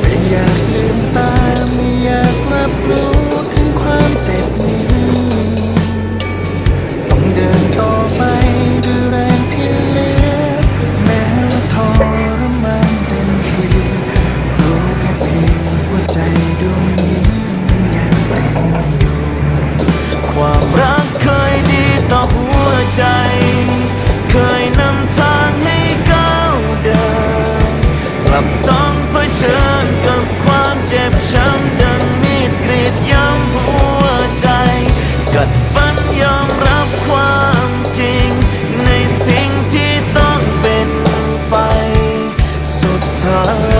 ไม่อยากลืมตาไม่อยากรับรู้ถึงความเจ็บนี้ ต้องเดินต่อไปด้วยแรงที่เหลือแม้ทรมานเต็มทีรู้แค่เพียงหัวใจดวง อฝันยอมรับความจริง ในสิ่งที่ต้องเป็นไป สุดท้าย